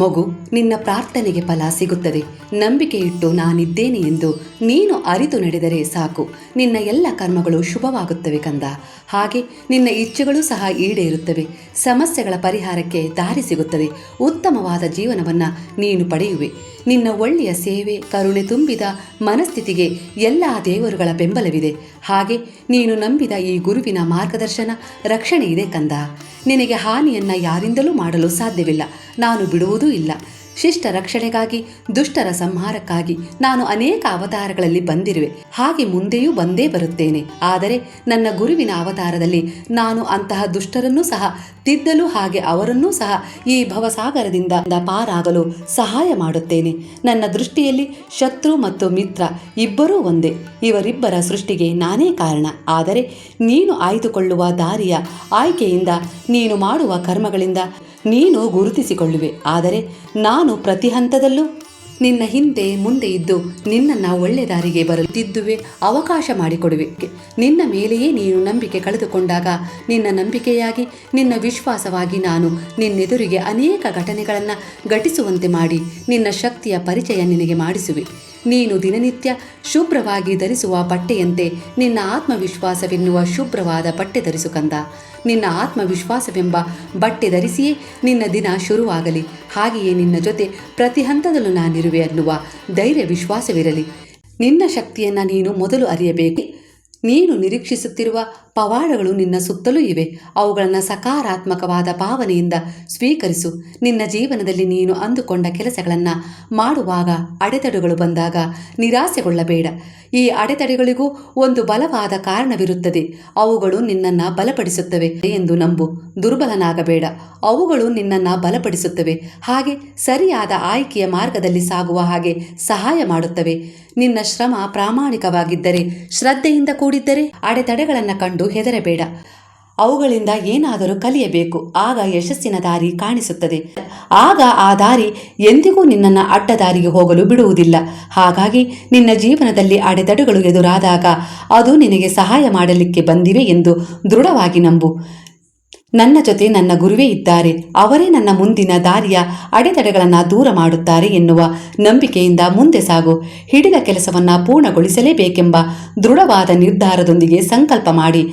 ಮಗು, ನಿನ್ನ ಪ್ರಾರ್ಥನೆಗೆ ಫಲ ಸಿಗುತ್ತದೆ. ನಂಬಿಕೆ ಇಟ್ಟು ನಾನಿದ್ದೇನೆ ಎಂದು ನೀನು ಅರಿತು ನಡೆದರೆ ಸಾಕು. ನಿನ್ನ ಎಲ್ಲ ಕರ್ಮಗಳು ಶುಭವಾಗುತ್ತವೆ ಕಂದ. ಹಾಗೆ ನಿನ್ನ ಇಚ್ಛೆಗಳು ಸಹ ಈಡೇರುತ್ತವೆ. ಸಮಸ್ಯೆಗಳ ಪರಿಹಾರಕ್ಕೆ ದಾರಿ ಸಿಗುತ್ತದೆ. ಉತ್ತಮವಾದ ಜೀವನವನ್ನು ನೀನು ಪಡೆಯುವೆ. ನಿನ್ನ ಒಳ್ಳೆಯ ಸೇವೆ, ಕರುಣೆ ತುಂಬಿದ ಮನಸ್ಥಿತಿಗೆ ಎಲ್ಲ ದೇವರುಗಳ ಬೆಂಬಲವಿದೆ. ಹಾಗೆ ನೀನು ನಂಬಿದ ಈ ಗುರುವಿನ ಮಾರ್ಗದರ್ಶನ ರಕ್ಷಣೆ ಇದೆ ಕಂದ. ನಿನಗೆ ಹಾನಿಯನ್ನು ಯಾರಿಂದಲೂ ಮಾಡಲು ಸಾಧ್ಯವಿಲ್ಲ. ನಾನು ಬಿಡುವುದೂ ಇಲ್ಲ. ಶಿಷ್ಟ ರಕ್ಷಣೆಗಾಗಿ, ದುಷ್ಟರ ಸಂಹಾರಕ್ಕಾಗಿ ನಾನು ಅನೇಕ ಅವತಾರಗಳಲ್ಲಿ ಬಂದಿರುವೆ. ಹಾಗೆ ಮುಂದೆಯೂ ಬಂದೇ ಬರುತ್ತೇನೆ. ಆದರೆ ನನ್ನ ಗುರುವಿನ ಅವತಾರದಲ್ಲಿ ನಾನು ಅಂತಹ ದುಷ್ಟರನ್ನೂ ಸಹ, ತಿದ್ದಲು ಹಾಗೆ ಅವರನ್ನೂ ಸಹ ಈ ಭವಸಾಗರದಿಂದ ಪಾರಾಗಲು ಸಹಾಯ ಮಾಡುತ್ತೇನೆ. ನನ್ನ ದೃಷ್ಟಿಯಲ್ಲಿ ಶತ್ರು ಮತ್ತು ಮಿತ್ರ ಇಬ್ಬರೂ ಒಂದೇ. ಇವರಿಬ್ಬರ ಸೃಷ್ಟಿಗೆ ನಾನೇ ಕಾರಣ. ಆದರೆ ನೀನು ಆಯ್ದುಕೊಳ್ಳುವ ದಾರಿಯ ಆಯ್ಕೆಯಿಂದ, ನೀನು ಮಾಡುವ ಕರ್ಮಗಳಿಂದ ನೀನು ಗುರುತಿಸಿಕೊಳ್ಳುವೆ. ಆದರೆ ನಾನು ಪ್ರತಿ ಹಂತದಲ್ಲೂ ನಿನ್ನ ಹಿಂದೆ ಮುಂದೆ ಇದ್ದು ನಿನ್ನನ್ನು ಒಳ್ಳೆ ದಾರಿಗೆ ಬರುತ್ತಿದ್ದುವೆ ತಿದ್ದುವೆ ಅವಕಾಶ ಮಾಡಿಕೊಡುವೆ. ನಿನ್ನ ಮೇಲೆಯೇ ನೀನು ನಂಬಿಕೆ ಕಳೆದುಕೊಂಡಾಗ ನಿನ್ನ ನಂಬಿಕೆಯಾಗಿ ನಿನ್ನ ವಿಶ್ವಾಸವಾಗಿ ನಾನು ನಿನ್ನೆದುರಿಗೆ ಅನೇಕ ಘಟನೆಗಳನ್ನು ಘಟಿಸುವಂತೆ ಮಾಡಿ ನಿನ್ನ ಶಕ್ತಿಯ ಪರಿಚಯ ನಿನಗೆ ಮಾಡಿಸುವೆ. ನೀನು ದಿನನಿತ್ಯ ಶುಭ್ರವಾಗಿ ಧರಿಸುವ ಬಟ್ಟೆಯಂತೆ ನಿನ್ನ ಆತ್ಮವಿಶ್ವಾಸವೆನ್ನುವ ಶುಭ್ರವಾದ ಬಟ್ಟೆ ಧರಿಸು ಕಂದ. ನಿನ್ನ ಆತ್ಮವಿಶ್ವಾಸವೆಂಬ ಬಟ್ಟೆ ಧರಿಸಿಯೇ ನಿನ್ನ ದಿನ ಶುರುವಾಗಲಿ. ಹಾಗೆಯೇ ನಿನ್ನ ಜೊತೆ ಪ್ರತಿ ಹಂತದಲ್ಲೂ ನಾನಿರುವೆ ಅನ್ನುವ ಧೈರ್ಯ ವಿಶ್ವಾಸವಿರಲಿ. ನಿನ್ನ ಶಕ್ತಿಯನ್ನು ನೀನು ಮೊದಲು ಅರಿಯಬೇಕು. ನೀನು ನಿರೀಕ್ಷಿಸುತ್ತಿರುವ ಪವಾಡಗಳು ನಿನ್ನ ಸುತ್ತಲೂ ಇವೆ. ಅವುಗಳನ್ನು ಸಕಾರಾತ್ಮಕವಾದ ಭಾವನೆಯಿಂದ ಸ್ವೀಕರಿಸು. ನಿನ್ನ ಜೀವನದಲ್ಲಿ ನೀನು ಅಂದುಕೊಂಡ ಕೆಲಸಗಳನ್ನು ಮಾಡುವಾಗ ಅಡೆತಡೆಗಳು ಬಂದಾಗ ನಿರಾಸೆಗೊಳ್ಳಬೇಡ. ಈ ಅಡೆತಡೆಗಳಿಗೂ ಒಂದು ಬಲವಾದ ಕಾರಣವಿರುತ್ತದೆ. ಅವುಗಳು ನಿನ್ನನ್ನು ಬಲಪಡಿಸುತ್ತವೆ ಎಂದು ನಂಬು. ದುರ್ಬಲನಾಗಬೇಡ. ಅವುಗಳು ನಿನ್ನನ್ನು ಬಲಪಡಿಸುತ್ತವೆ. ಹಾಗೆ ಸರಿಯಾದ ಆಯ್ಕೆಯ ಮಾರ್ಗದಲ್ಲಿ ಸಾಗುವ ಹಾಗೆ ಸಹಾಯ ಮಾಡುತ್ತವೆ. ನಿನ್ನ ಶ್ರಮ ಪ್ರಾಮಾಣಿಕವಾಗಿದ್ದರೆ ಶ್ರದ್ಧೆಯಿಂದ ಕೂಡಿದ್ದರೆ ಅಡೆತಡೆಗಳನ್ನು ಕಂಡು ಹೆದರಬೇಡ. ಅವುಗಳಿಂದ ಏನಾದರೂ ಕಲಿಯಬೇಕು. ಆಗ ಯಶಸ್ಸಿನ ದಾರಿ ಕಾಣಿಸುತ್ತದೆ. ಆಗ ಆ ದಾರಿ ಎಂದಿಗೂ ನಿನ್ನನ್ನು ಅಡ್ಡ ದಾರಿಗೆ ಹೋಗಲು ಬಿಡುವುದಿಲ್ಲ. ಹಾಗಾಗಿ ನಿನ್ನ ಜೀವನದಲ್ಲಿ ಅಡೆತಡೆಗಳು ಎದುರಾದಾಗ ಅದು ನಿನಗೆ ಸಹಾಯ ಮಾಡಲಿಕ್ಕೆ ಬಂದಿವೆ ಎಂದು ದೃಢವಾಗಿ ನಂಬು. ನನ್ನ ಜೊತೆ ನನ್ನ ಗುರುವೇ ಇದ್ದಾರೆ. ಅವರೇ ನನ್ನ ಮುಂದಿನ ದಾರಿಯ ಅಡೆತಡೆಗಳನ್ನು ದೂರ ಮಾಡುತ್ತಾರೆ ಎನ್ನುವ ನಂಬಿಕೆಯಿಂದ ಮುಂದೆ ಸಾಗು. ಹಿಡಿದ ಕೆಲಸವನ್ನು ಪೂರ್ಣಗೊಳಿಸಲೇಬೇಕೆಂಬ ದೃಢವಾದ ನಿರ್ಧಾರದೊಂದಿಗೆ ಸಂಕಲ್ಪ ಮಾಡಿ.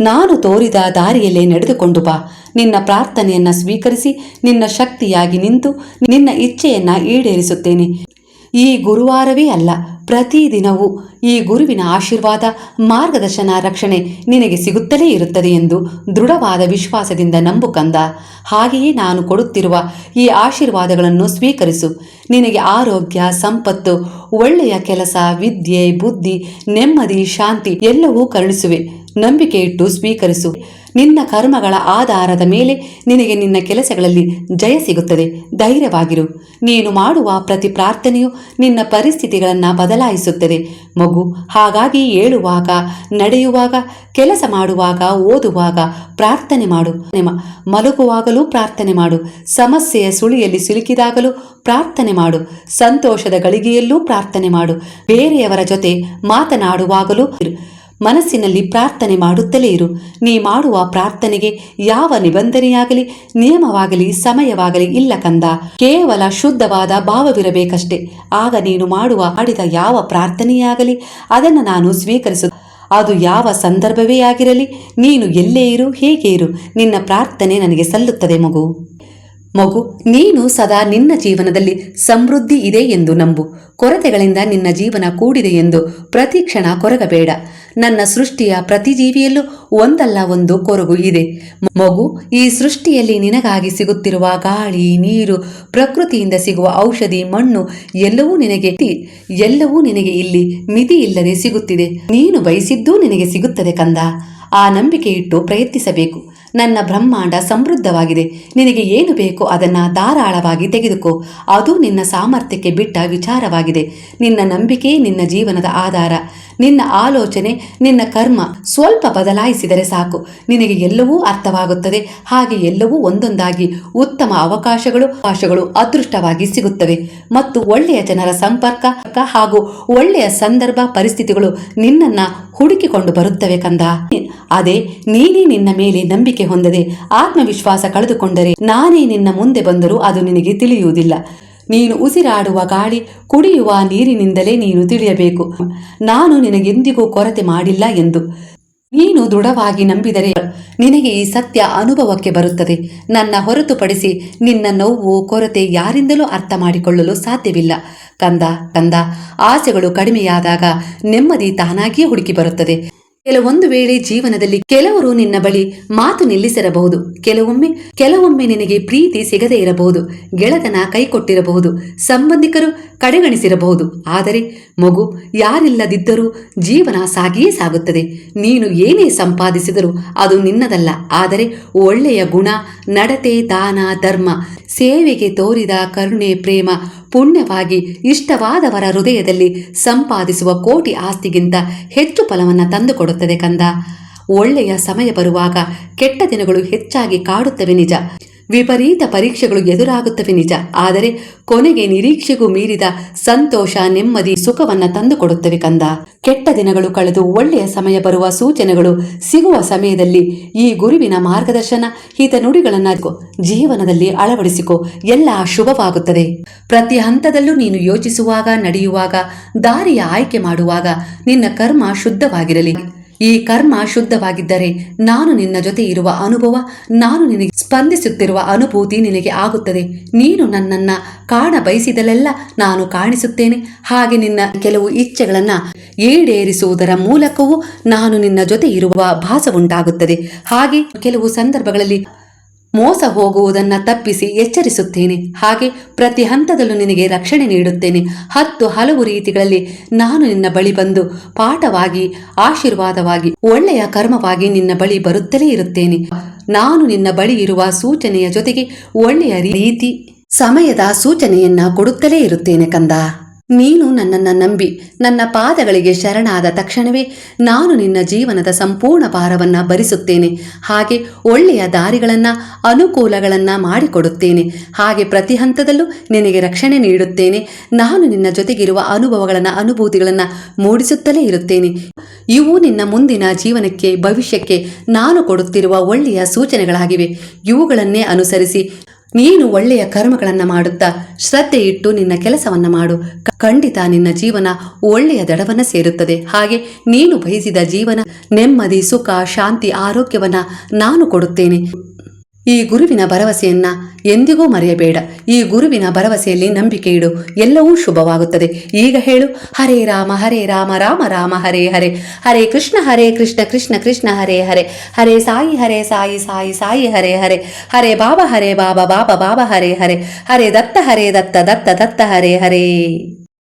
ನಾನು ತೋರಿದ ದಾರಿಯಲ್ಲೇ ನಡೆದುಕೊಂಡು ಬಾ. ನಿನ್ನ ಪ್ರಾರ್ಥನೆಯನ್ನು ಸ್ವೀಕರಿಸಿ, ನಿನ್ನ ಶಕ್ತಿಯಾಗಿ ನಿಂತು, ನಿನ್ನ ಇಚ್ಛೆಯನ್ನು ಈಡೇರಿಸುತ್ತೇನೆ. ಈ ಗುರುವಾರವೇ ಅಲ್ಲ ಪ್ರತಿದಿನವೂ ಈ ಗುರುವಿನ ಆಶೀರ್ವಾದ, ಮಾರ್ಗದರ್ಶನ, ರಕ್ಷಣೆ ನಿನಗೆ ಸಿಗುತ್ತಲೇ ಇರುತ್ತದೆ ಎಂದು ದೃಢವಾದ ವಿಶ್ವಾಸದಿಂದ ನಂಬು ಕಂದ. ಹಾಗೆಯೇ ನಾನು ಕೊಡುತ್ತಿರುವ ಈ ಆಶೀರ್ವಾದಗಳನ್ನು ಸ್ವೀಕರಿಸು. ನಿನಗೆ ಆರೋಗ್ಯ, ಸಂಪತ್ತು, ಒಳ್ಳೆಯ ಕೆಲಸ, ವಿದ್ಯೆ, ಬುದ್ಧಿ, ನೆಮ್ಮದಿ, ಶಾಂತಿ ಎಲ್ಲವೂ ಕರುಣಿಸುವೆ. ನಂಬಿಕೆ ಇಟ್ಟು ಸ್ವೀಕರಿಸು. ನಿನ್ನ ಕರ್ಮಗಳ ಆಧಾರದ ಮೇಲೆ ನಿನಗೆ ನಿನ್ನ ಕೆಲಸಗಳಲ್ಲಿ ಜಯ ಸಿಗುತ್ತದೆ. ಧೈರ್ಯವಾಗಿರು. ನೀನು ಮಾಡುವ ಪ್ರತಿ ಪ್ರಾರ್ಥನೆಯು ನಿನ್ನ ಪರಿಸ್ಥಿತಿಗಳನ್ನು ಬದಲಾಯಿಸುತ್ತದೆ. ಮಗು, ಹಾಗಾಗಿ ಏಳುವಾಗ, ನಡೆಯುವಾಗ, ಕೆಲಸ ಮಾಡುವಾಗ, ಓದುವಾಗ ಪ್ರಾರ್ಥನೆ ಮಾಡು. ಮಲಗುವಾಗಲೂ ಪ್ರಾರ್ಥನೆ ಮಾಡು. ಸಮಸ್ಯೆಯ ಸುಳಿಯಲ್ಲಿ ಸಿಲುಕಿದಾಗಲೂ ಪ್ರಾರ್ಥನೆ ಮಾಡು. ಸಂತೋಷದ ಗಳಿಗೆಯಲ್ಲೂ ಪ್ರಾರ್ಥನೆ ಮಾಡು. ಬೇರೆಯವರ ಜೊತೆ ಮಾತನಾಡುವಾಗಲೂ. ಮನಸ್ಸಿನಲ್ಲಿ ಪ್ರಾರ್ಥನೆ ಮಾಡುತ್ತಲೇ ಇರು. ನೀ ಮಾಡುವ ಪ್ರಾರ್ಥನೆಗೆ ಯಾವ ನಿಬಂಧನೆಯಾಗಲಿ, ನಿಯಮವಾಗಲಿ, ಸಮಯವಾಗಲಿ ಇಲ್ಲ ಕಂದ. ಕೇವಲ ಶುದ್ಧವಾದ ಭಾವವಿರಬೇಕಷ್ಟೇ. ಆಗ ನೀನು ಮಾಡುವ, ಆಡಿದ ಯಾವ ಪ್ರಾರ್ಥನೆಯಾಗಲಿ, ಅದನ್ನು ನಾನು ಸ್ವೀಕರಿಸು. ಅದು ಯಾವ ಸಂದರ್ಭವೇ ಆಗಿರಲಿ, ನೀನು ಎಲ್ಲೇ ಇರು, ಹೇಗೆ ಇರು. ನಿನ್ನ ಪ್ರಾರ್ಥನೆ ನನಗೆ ಸಲ್ಲುತ್ತದೆ ಮಗು. ಮಗು, ನೀನು ಸದಾ ನಿನ್ನ ಜೀವನದಲ್ಲಿ ಸಮೃದ್ಧಿ ಇದೆ ಎಂದು ನಂಬು. ಕೊರತೆಗಳಿಂದ ನಿನ್ನ ಜೀವನ ಕೂಡಿದೆ ಎಂದು ಪ್ರತಿ ಕ್ಷಣ ಕೊರಗಬೇಡ. ನನ್ನ ಸೃಷ್ಟಿಯ ಪ್ರತಿ ಜೀವಿಯಲ್ಲೂ ಒಂದಲ್ಲ ಒಂದು ಕೊರಗು ಇದೆ. ಮಗು, ಈ ಸೃಷ್ಟಿಯಲ್ಲಿ ನಿನಗಾಗಿ ಸಿಗುತ್ತಿರುವ ಗಾಳಿ, ನೀರು, ಪ್ರಕೃತಿಯಿಂದ ಸಿಗುವ ಔಷಧಿ, ಮಣ್ಣು ಎಲ್ಲವೂ ನಿನಗೆ ಎಲ್ಲವೂ ನಿನಗೆ ಇಲ್ಲಿ ಮಿತಿ ಇಲ್ಲದೆ ಸಿಗುತ್ತಿದೆ. ನೀನು ಬಯಸಿದ್ದೂ ನಿನಗೆ ಸಿಗುತ್ತದೆ ಕಂದ. ಆ ನಂಬಿಕೆ ಇಟ್ಟು ಪ್ರಯತ್ನಿಸಬೇಕು. ನನ್ನ ಬ್ರಹ್ಮಾಂಡ ಸಮೃದ್ಧವಾಗಿದೆ. ನಿನಗೆ ಏನು ಬೇಕೋ ಅದನ್ನು ಧಾರಾಳವಾಗಿ ತೆಗೆದುಕೋ. ಅದು ನಿನ್ನ ಸಾಮರ್ಥ್ಯಕ್ಕೆ ಬಿಟ್ಟ ವಿಚಾರವಾಗಿದೆ. ನಿನ್ನ ನಂಬಿಕೆ, ನಿನ್ನ ಜೀವನದ ಆಧಾರ. ನಿನ್ನ ಆಲೋಚನೆ, ನಿನ್ನ ಕರ್ಮ ಸ್ವಲ್ಪ ಬದಲಾಯಿಸಿದರೆ ಸಾಕು. ನಿನಗೆ ಎಲ್ಲವೂ ಅರ್ಥವಾಗುತ್ತದೆ. ಹಾಗೆ ಎಲ್ಲವೂ ಒಂದೊಂದಾಗಿ ಉತ್ತಮ ಅವಕಾಶಗಳು ಅವಕಾಶಗಳು ಅದೃಷ್ಟವಾಗಿ ಸಿಗುತ್ತವೆ. ಮತ್ತು ಒಳ್ಳೆಯ ಜನರ ಸಂಪರ್ಕ ಹಾಗೂ ಒಳ್ಳೆಯ ಸಂದರ್ಭ, ಪರಿಸ್ಥಿತಿಗಳು ನಿನ್ನನ್ನು ಹುಡುಕಿಕೊಂಡು ಬರುತ್ತವೆ ಕಂದ. ಅದೇ ನೀನೇ ನಿನ್ನ ಮೇಲೆ ನಂಬಿಕೆ ಹೊಂದದೆ ಆತ್ಮವಿಶ್ವಾಸ ಕಳೆದುಕೊಂಡರೆ ನಾನೇ ನಿನ್ನ ಮುಂದೆ ಬಂದರೂ ಅದು ನಿನಗೆ ತಿಳಿಯುವುದಿಲ್ಲ. ನೀನು ಉಸಿರಾಡುವ ಗಾಳಿ ಕುಡಿಯುವ ನೀರಿನಿಂದಲೇ ನೀನು ತಿಳಿಯಬೇಕು. ನಾನು ನಿನಗೆಂದಿಗೂ ಕೊರತೆ ಮಾಡಿಲ್ಲ ಎಂದು. ನೀನು ದೃಢವಾಗಿ ನಂಬಿದರೆ ನಿನಗೆ ಈ ಸತ್ಯ ಅನುಭವಕ್ಕೆ ಬರುತ್ತದೆ. ನನ್ನ ಹೊರತುಪಡಿಸಿ ನಿನ್ನ ನೋವು, ಕೊರತೆ ಯಾರಿಂದಲೂ ಅರ್ಥ ಮಾಡಿಕೊಳ್ಳಲು ಸಾಧ್ಯವಿಲ್ಲ. ಕಂದ ಕಂದ, ಆಸೆಗಳು ಕಡಿಮೆಯಾದಾಗ ನೆಮ್ಮದಿ ತಾನಾಗಿಯೇ ಹುಡುಕಿ ಬರುತ್ತದೆ. ಕೆಲವೊಂದು ವೇಳೆ ಜೀವನದಲ್ಲಿ ಕೆಲವರು ನಿನ್ನ ಬಳಿ ಮಾತು ನಿಲ್ಲಿಸಿರಬಹುದು. ಕೆಲವೊಮ್ಮೆ ಕೆಲವೊಮ್ಮೆ ನಿನಗೆ ಪ್ರೀತಿ ಸಿಗದೇ ಇರಬಹುದು. ಗೆಳತನ ಕೈಕೊಟ್ಟಿರಬಹುದು. ಸಂಬಂಧಿಕರು ಕಡೆಗಣಿಸಿರಬಹುದು. ಆದರೆ ಮಗು, ಯಾರಿಲ್ಲದಿದ್ದರೂ ಜೀವನ ಸಾಗಿಯೇ ಸಾಗುತ್ತದೆ. ನೀನು ಏನೇ ಸಂಪಾದಿಸಿದರೂ ಅದು ನಿನ್ನದಲ್ಲ. ಆದರೆ ಒಳ್ಳೆಯ ಗುಣ, ನಡತೆ, ದಾನ, ಧರ್ಮ, ಸೇವೆಗೆ ತೋರಿದ ಕರುಣೆ, ಪ್ರೇಮ, ಪುಣ್ಯವಾಗಿ ಇಷ್ಟವಾದವರ ಹೃದಯದಲ್ಲಿ ಸಂಪಾದಿಸುವ ಕೋಟಿ ಆಸ್ತಿಗಿಂತ ಹೆಚ್ಚು ಫಲವನ್ನು ತಂದುಕೊಡುತ್ತದೆ. ಕಂದ. ಒಳ್ಳೆಯ ಸಮಯ ಬರುವಾಗ ಕೆಟ್ಟ ದಿನಗಳು ಹೆಚ್ಚಾಗಿ ಕಾಡುತ್ತವೆ ನಿಜ. ವಿಪರೀತ ಪರೀಕ್ಷೆಗಳು ಎದುರಾಗುತ್ತವೆ ನಿಜ. ಆದರೆ ಕೊನೆಗೆ ನಿರೀಕ್ಷೆಗೂ ಮೀರಿದ ಸಂತೋಷ, ನೆಮ್ಮದಿ, ಸುಖವನ್ನ ತಂದುಕೊಡುತ್ತವೆ ಕಂದ. ಕೆಟ್ಟ ದಿನಗಳು ಕಳೆದು ಒಳ್ಳೆಯ ಸಮಯ ಬರುವ ಸೂಚನೆಗಳು ಸಿಗುವ ಸಮಯದಲ್ಲಿ ಈ ಗುರುವಿನ ಮಾರ್ಗದರ್ಶನ, ಹಿತ ನುಡಿಗಳನ್ನ ಜೀವನದಲ್ಲಿ ಅಳವಡಿಸಿಕೊ. ಎಲ್ಲ ಶುಭವಾಗುತ್ತದೆ. ಪ್ರತಿ ಹಂತದಲ್ಲೂ ನೀನು ಯೋಚಿಸುವಾಗ, ನಡೆಯುವಾಗ, ದಾರಿಯ ಆಯ್ಕೆ ಮಾಡುವಾಗ ನಿನ್ನ ಕರ್ಮ ಶುದ್ಧವಾಗಿರಲಿ. ಈ ಕರ್ಮ ಶುದ್ಧವಾಗಿದ್ದರೆ ನಾನು ನಿನ್ನ ಜೊತೆ ಇರುವ ಅನುಭವ, ನಾನು ನಿನಗೆ ಸ್ಪಂದಿಸುತ್ತಿರುವ ಅನುಭೂತಿ ನಿನಗೆ ಆಗುತ್ತದೆ. ನೀನು ನನ್ನನ್ನ ಕಾಣ ಬಯಸಿದಲೆಲ್ಲ ನಾನು ಕಾಣಿಸುತ್ತೇನೆ. ಹಾಗೆ ನಿನ್ನ ಕೆಲವು ಇಚ್ಛೆಗಳನ್ನ ಈಡೇರಿಸುವುದರ ಮೂಲಕವೂ ನಾನು ನಿನ್ನ ಜೊತೆ ಇರುವ ಭಾಸವುಂಟಾಗುತ್ತದೆ. ಹಾಗೆ ಕೆಲವು ಸಂದರ್ಭಗಳಲ್ಲಿ ಮೋಸ ಹೋಗುವುದನ್ನ ತಪ್ಪಿಸಿ ಎಚ್ಚರಿಸುತ್ತೇನೆ. ಹಾಗೆ ಪ್ರತಿ ಹಂತದಲ್ಲೂ ನಿನಗೆ ರಕ್ಷಣೆ ನೀಡುತ್ತೇನೆ. ಹತ್ತು ಹಲವು ರೀತಿಗಳಲ್ಲಿ ನಾನು ನಿನ್ನ ಬಳಿ ಬಂದು ಪಾಠವಾಗಿ, ಆಶೀರ್ವಾದವಾಗಿ, ಒಳ್ಳೆಯ ಕರ್ಮವಾಗಿ ನಿನ್ನ ಬಳಿ ಬರುತ್ತಲೇ ಇರುತ್ತೇನೆ. ನಾನು ನಿನ್ನ ಬಳಿ ಇರುವ ಸೂಚನೆಯ ಜೊತೆಗೆ ಒಳ್ಳೆಯ ರೀತಿ, ಸಮಯದ ಸೂಚನೆಯನ್ನ ಕೊಡುತ್ತಲೇ ಇರುತ್ತೇನೆ ಕಂದ. ನೀನು ನನ್ನನ್ನು ನಂಬಿ, ನನ್ನ ಪಾದಗಳಿಗೆ ಶರಣಾದ ತಕ್ಷಣವೇ ನಾನು ನಿನ್ನ ಜೀವನದ ಸಂಪೂರ್ಣ ಭಾರವನ್ನು ಭರಿಸುತ್ತೇನೆ. ಹಾಗೆ ಒಳ್ಳೆಯ ದಾರಿಗಳನ್ನು, ಅನುಕೂಲಗಳನ್ನು ಮಾಡಿಕೊಡುತ್ತೇನೆ. ಹಾಗೆ ಪ್ರತಿ ಹಂತದಲ್ಲೂ ನಿನಗೆ ರಕ್ಷಣೆ ನೀಡುತ್ತೇನೆ. ನಾನು ನಿನ್ನ ಜೊತೆಗಿರುವ ಅನುಭವಗಳನ್ನು, ಅನುಭೂತಿಗಳನ್ನು ಮೂಡಿಸುತ್ತಲೇ ಇರುತ್ತೇನೆ. ಇವು ನಿನ್ನ ಮುಂದಿನ ಜೀವನಕ್ಕೆ, ಭವಿಷ್ಯಕ್ಕೆ ನಾನು ಕೊಡುತ್ತಿರುವ ಒಳ್ಳೆಯ ಸೂಚನೆಗಳಾಗಿವೆ. ಇವುಗಳನ್ನೇ ಅನುಸರಿಸಿ ನೀನು ಒಳ್ಳೆಯ ಕರ್ಮಗಳನ್ನು ಮಾಡುತ್ತಾ ಶ್ರದ್ಧೆ ಇಟ್ಟು ನಿನ್ನ ಕೆಲಸವನ್ನ ಮಾಡು. ಖಂಡಿತ ನಿನ್ನ ಜೀವನ ಒಳ್ಳೆಯ ದಡವನ್ನ ಸೇರುತ್ತದೆ. ಹಾಗೆ ನೀನು ಬಯಸಿದ ಜೀವನ ನೆಮ್ಮದಿ, ಸುಖ, ಶಾಂತಿ, ಆರೋಗ್ಯವನ್ನ ನಾನು ಕೊಡುತ್ತೇನೆ. ಈ ಗುರುವಿನ ಭರವಸೆಯನ್ನ ಎಂದಿಗೂ ಮರೆಯಬೇಡ. ಈ ಗುರುವಿನ ಭರವಸೆಯಲ್ಲಿ ನಂಬಿಕೆ ಇಡು. ಎಲ್ಲವೂ ಶುಭವಾಗುತ್ತದೆ. ಈಗ ಹೇಳು. ಹರೇ ರಾಮ ಹರೇ ರಾಮ ರಾಮ ರಾಮ, ಹರೇ ಹರೇ. ಹರೇ ಕೃಷ್ಣ ಹರೇ ಕೃಷ್ಣ ಕೃಷ್ಣ ಕೃಷ್ಣ, ಹರೇ ಹರೇ. ಹರೇ ಸಾಯಿ ಹರೇ ಸಾಯಿ ಸಾಯಿ ಸಾಯಿ, ಹರೇ ಹರೇ. ಹರೇ ಬಾಬಾ ಹರೇ ಬಾಬಾ ಬಾಬಾ ಬಾಬಾ, ಹರೇ ಹರೇ. ಹರೇ ದತ್ತ ಹರೇ ದತ್ತ ದತ್ತ ದತ್ತ, ಹರೇ ಹರೇ.